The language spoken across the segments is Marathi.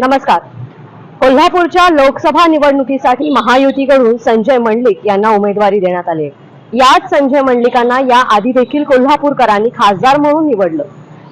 नमस्कार. कोल्हापूरच्या लोकसभा निवडणुकीसाठी महायुतीकडून संजय मंडलिक यांना उमेदवारी देण्यात आली. याच संजय मंडलिकांना या आधी देखील कोल्हापूरकरांनी खासदार म्हणून निवडलं.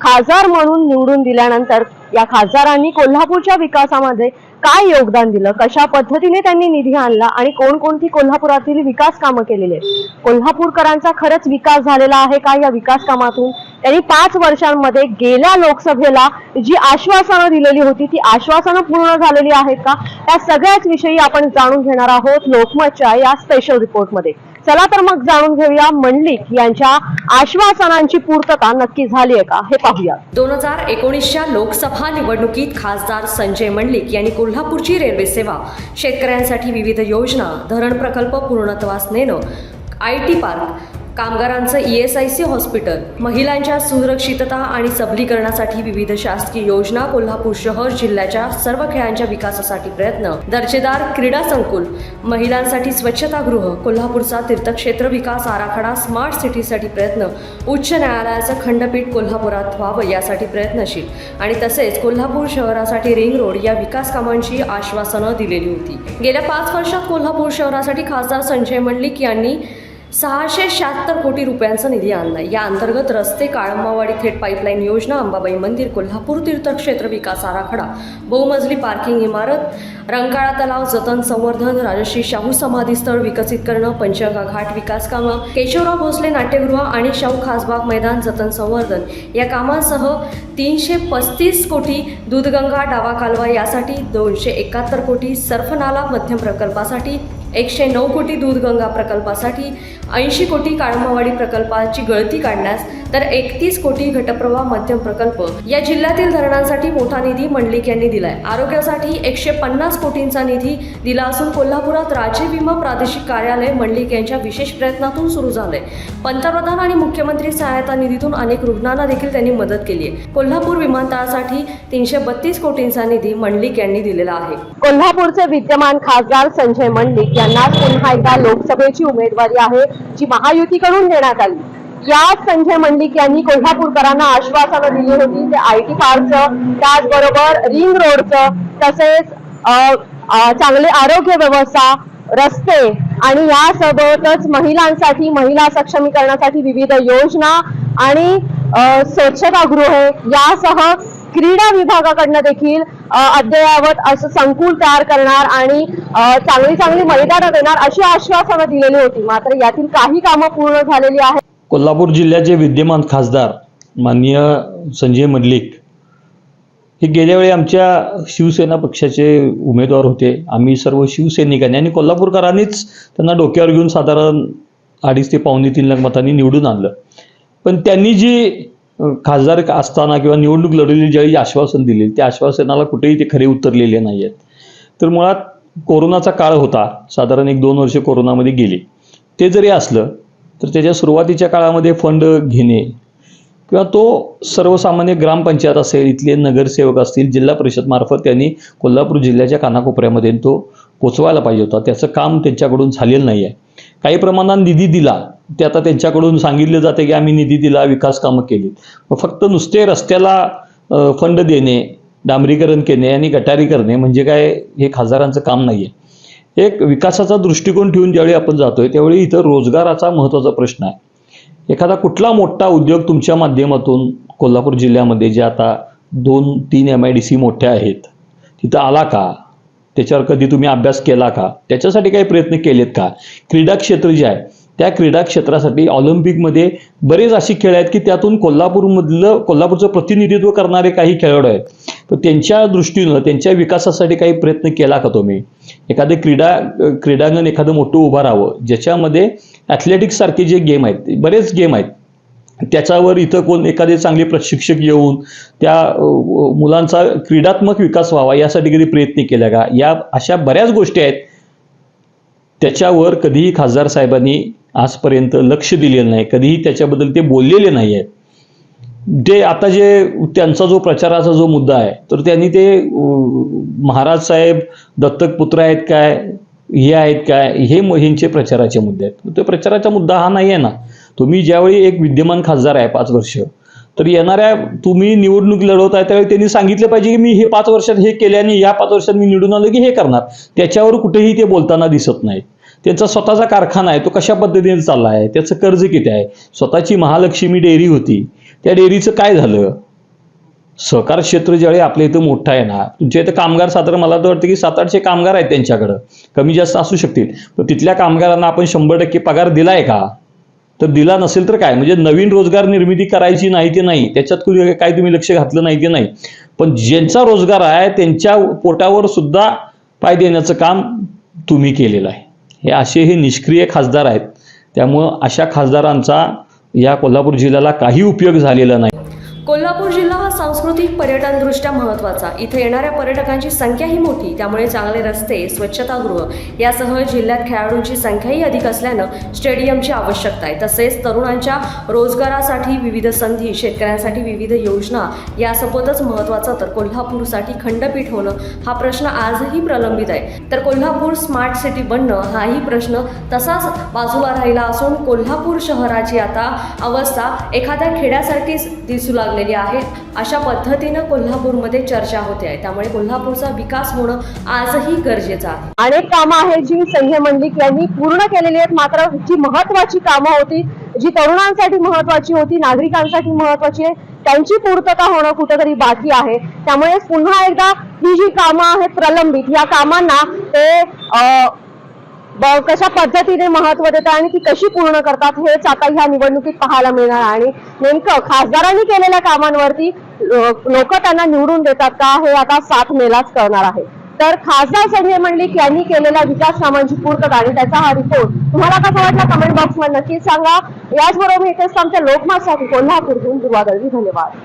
खासदार म्हणून निवडून दिल्यानंतर या खासदारांनी कोल्हापूरच्या विकासामध्ये काय योगदान दिलं? कशा पद्धतीने त्यांनी निधी आणला आणि कोणकोणती कोल्हापुरातील विकास कामं केलेली आहेत? कोल्हापूरकरांचा खरंच विकास झालेला आहे का या विकास कामातून? त्यांनी पाच वर्षांमध्ये गेल्या लोकसभेला जी आश्वासनं दिलेली होती ती आश्वासनं पूर्ण झालेली आहेत का? या सगळ्याच विषयी आपण जाणून घेणार आहोत लोकमतच्या या स्पेशल रिपोर्टमध्ये चला तर मग जाणून घेऊया मंडलिक यांच्या आश्वासनांची पूर्तता नक्की झाली आहे का? हे पाहूया. दोन हजार एकोणीसच्या लोकसभा निवडणुकीत खासदार संजय मंडलिक यांनी कोल्हापूरची रेल्वे सेवा शेतकऱ्यांसाठी विविध योजना धरण प्रकल्प पूर्णत्वास नेणं आय टी पार्क कामगारांचं E S I C hospital महिलांच्या सुरक्षितता आणि सबलीकरणासाठी विविध शासकीय योजना कोल्हापूर शहर जिल्ह्याच्या सर्व खेळांच्या विकासासाठी प्रयत्न. दर्जेदार क्रीडा संकुल महिलांसाठी स्वच्छतागृह कोल्हापूरचा तीर्थक्षेत्र विकास आराखडा स्मार्ट सिटीसाठी प्रयत्न उच्च न्यायालयाचं खंडपीठ कोल्हापुरात व्हावं यासाठी प्रयत्नशील. आणि तसेच कोल्हापूर शहरासाठी रिंग रोड या विकास कामांची आश्वासनं दिलेली होती. गेल्या पाच वर्षात कोल्हापूर शहरासाठी खासदार संजय मंडलिक यांनी सहाशे शहात्तर कोटी रुपयांचा निधी आणला या अंतर्गत रस्ते काळंबावाडी थेट पाईपलाईन योजना अंबाबाई मंदिर कोल्हापूर तीर्थक्षेत्र विकास आराखडा बहुमजली पार्किंग इमारत रंकाळा तलाव जतन संवर्धन राजश्री शाहू समाधी स्थळ विकसित करणं पंचगंगा घाट विकास कामं केशवराव भोसले नाट्यगृह आणि शाहू खासबाग मैदान जतन संवर्धन या कामांसह तीनशे पस्तीस कोटी दूधगंगा डावा कालवा यासाठी दोनशे एकाहत्तर कोटी सर्फनाला मध्यम प्रकल्पासाठी एकशे नऊ कोटी दूधगंगा प्रकल्पासाठी ऐंशी कोटी काळमावाडी प्रकल्पाची गळती काढण्यास तर एकतीस कोटी घटप्रवाह मध्यम प्रकल्प. या जिल्ह्यातील धरणांसाठी मोठा निधी मंडलिक यांनी दिलाय. आरोग्यासाठी एकशे पन्नास कोटींचा निधी दिला असून कोल्हापुरात राज्य विमा प्रादेशिक कार्यालय मंडलिक यांच्या विशेष प्रयत्नातून सुरू झालंय. पंतप्रधान आणि मुख्यमंत्री सहायता निधीतून अनेक रुग्णांना देखील त्यांनी मदत केली आहे कोल्हापूर विमानतळासाठी तीनशे बत्तीस कोटींचा निधी मंडलिक यांनी दिलेला आहे. कोल्हापूरचे विद्यमान खासदार संजय मंडलिक यांना पुन्हा एकदा लोकसभेची उमेदवारी आहे जी महायुतीकडून देण्यात आली. या संजय मंडलिक यांनी कोल्हापूरकरांना आश्वासनं दिली होती ते आय टी पार्कचं त्याचबरोबर रिंग रोडचं तसेच चांगले आरोग्य व्यवस्था रस्ते आणि यासोबतच महिलांसाठी महिला सक्षमीकरणासाठी विविध योजना आणि स्वच्छतागृहे यासह क्रीडा विभागाकडनं देखील अद्ययावत असं संकुल तयार करणार आणि चांगली चांगली मैदानं देणार अशी आश्वासनं दिलेली होती. मात्र यातील काही कामं पूर्ण झालेली आहेत. कोल्हापूर जिल्ह्याचे विद्यमान खासदार माननीय संजय मल्लिक हे गेल्या वेळी आमच्या शिवसेना पक्षाचे उमेदवार होते. आम्ही सर्व शिवसैनिकांनी आणि कोल्हापूरकरांनीच त्यांना डोक्यावर घेऊन साधारण अडीच ते पावणे तीन लाख मतांनी निवडून आणलं. पण त्यांनी जी खासदार असताना किंवा निवडणूक लढवली ज्यावेळी आश्वासन दिले त्या आश्वासनाला कुठेही ते खरे उतरलेले नाही आहेत तर मुळात कोरोनाचा काळ होता साधारण एक दोन वर्ष कोरोनामध्ये गेली. ते जरी असलं तर त्याच्या सुरुवातीच्या काळामध्ये फंड घेणे किंवा तो सर्वसामान्य ग्रामपंचायत असेल इथले नगरसेवक असतील जिल्हा परिषदमार्फत त्यांनी कोल्हापूर जिल्ह्याच्या कानाकोपऱ्यामध्ये तो पोचवायला पाहिजे होता. त्याचं काम त्यांच्याकडून झालेलं नाही आहे काही प्रमाणात निधी दिला. ते आता त्यांच्याकडून सांगितलं जाते की आम्ही निधी दिला विकास कामं केली. मग फक्त नुसते रस्त्याला फंड देणे डांबरीकरण केणे आणि गटारी करणे म्हणजे काय? हे खासदारांचं काम नाही आहे एक विकासाचा दृष्टिकोन ठेवून ज्यावेळी आपण जातोय त्यावेळी इथं रोजगाराचा महत्त्वाचा प्रश्न आहे. एखादा कुठला मोठा उद्योग तुमच्या माध्यमातून कोल्हापूर जिल्ह्यामध्ये जे आता दोन तीन एम आय डी सी मोठ्या आहेत तिथं आला का? त्याच्यावर कधी तुम्ही अभ्यास केला का? त्याच्यासाठी काही प्रयत्न केलेत का? क्रीडा क्षेत्र जे आहे त्या क्रीडा क्षेत्रासाठी ऑलिम्पिकमध्ये बरेच असे खेळ आहेत की त्यातून कोल्हापूरमधलं कोल्हापूरचं प्रतिनिधित्व करणारे काही खेळाडू आहेत. तर त्यांच्या दृष्टीनं त्यांच्या विकासासाठी काही प्रयत्न केला का तुम्ही? एखादं क्रीडा क्रीडांगण एखादं मोठं उभं राहावं ज्याच्यामध्ये ॲथलेटिक्ससारखे जे गेम आहेत बरेच गेम आहेत त्याच्यावर इथं कोण एखादे चांगले प्रशिक्षक येऊन त्या मुलांचा क्रीडात्मक विकास व्हावा यासाठी कधी प्रयत्न केला का? या अशा बऱ्याच गोष्टी आहेत. त्याच्यावर कधीही खासदार साहेबांनी आजपर्यंत लक्ष दिलेलं नाही. कधीही त्याच्याबद्दल ते बोललेले नाही आहेत. ते आता जे त्यांचा जो प्रचाराचा जो मुद्दा आहे तर त्यांनी ते महाराज साहेब दत्तक पुत्र आहेत काय हे आहेत काय हे म- प्रचाराचे मुद्दे आहेत. ते प्रचाराचा मुद्दा हा नाही आहे ना. तुम्ही ज्यावेळी एक विद्यमान खासदार आहे पाच वर्ष तर येणाऱ्या तुम्ही निवडणूक लढवत आहे त्यावेळी त्यांनी सांगितलं पाहिजे की मी हे पाच वर्षात हे केले आणि या पाच वर्षात मी निवडून आलो की हे करणार. त्याच्यावर कुठेही ते बोलताना दिसत नाही. त्यांचा स्वतःचा कारखाना आहे तो कशा पद्धतीने चालला आहे त्याचं कर्ज किती आहे? स्वतःची महालक्ष्मी डेअरी होती. त्या डेअरीचं काय झालं? सहकार क्षेत्र ज्यावेळी आपल्या इथं मोठं आहे ना तुमच्या इथं कामगार साधारण मला तर वाटतं की सात आठशे कामगार आहेत त्यांच्याकडं. कमी जास्त असू शकतील. तर तिथल्या कामगारांना आपण शंभर टक्के पगार दिलाय का? तर दिला नसेल तर काय? म्हणजे नवीन रोजगार निर्मिती करायची नाही ते नाही? त्याच्यात कुणी काय तुम्ही लक्ष घातलं नाही ते नाही? पण ज्यांचा रोजगार आहे त्यांच्या पोटावर सुद्धा पाय देण्याचं काम तुम्ही केलेलं आहे. हे असे हे निष्क्रिय खासदार आहेत. त्यामुळं अशा खासदारांचा या कोल्हापूर जिल्ह्याला काही उपयोग झालेला नाही. कोल्हापूर जिल्हा सांस्कृतिक पर्यटनदृष्ट्या महत्त्वाचा. इथे येणाऱ्या पर्यटकांची संख्याही मोठी त्यामुळे चांगले रस्ते स्वच्छतागृह यासह जिल्ह्यात खेळाडूंची संख्याही अधिक असल्यानं स्टेडियमची आवश्यकता आहे. तसेच तरुणांच्या रोजगारासाठी विविध संधी शेतकऱ्यांसाठी विविध योजना यासोबतच महत्त्वाचा. तर कोल्हापूरसाठी खंडपीठ होणं हा प्रश्न आजही प्रलंबित आहे. तर कोल्हापूर स्मार्ट सिटी बनणं हाही प्रश्न तसाच बाजूला राहिला असून कोल्हापूर शहराची आता अवस्था एखाद्या खेड्यासारखीच दिसू लागलेली आहे. अशा पद्धतीनं कोल्हापूरमध्ये चर्चा होते आहे. त्यामुळे कोल्हापूरचा विकास होणं आजही गरजेचं आहे. अनेक कामं आहेत जी संजय मंडलिक यांनी पूर्ण केलेली आहेत. मात्र जी महत्वाची कामं होती जी तरुणांसाठी महत्वाची होती नागरिकांसाठी महत्वाची आहे त्यांची पूर्तता होणं कुठेतरी बाकी आहे. त्यामुळे पुन्हा एकदा ही जी कामं आहेत प्रलंबित या कामांना ते कशा पद्धतीने महत्त्व देतात आणि ती कशी पूर्ण करतात हेच आता ह्या निवडणुकीत पाहायला मिळणार आणि नेमकं खासदारांनी केलेल्या कामांवरती लोक त्यांना निवडून देतात का हे आता सात मेलाच कळणार आहे. तर खासदार संजय मंडलिक यांनी केलेल्या विकास कामांची पूर्तता आणि त्याचा हा रिपोर्ट तुम्हाला कसा वाटला कमेंट बॉक्समध्ये नक्कीच सांगा. याचबरोबर इथेच आमच्या लोकमतसाठी कोल्हापूरहून दुर्वा धन्यवाद.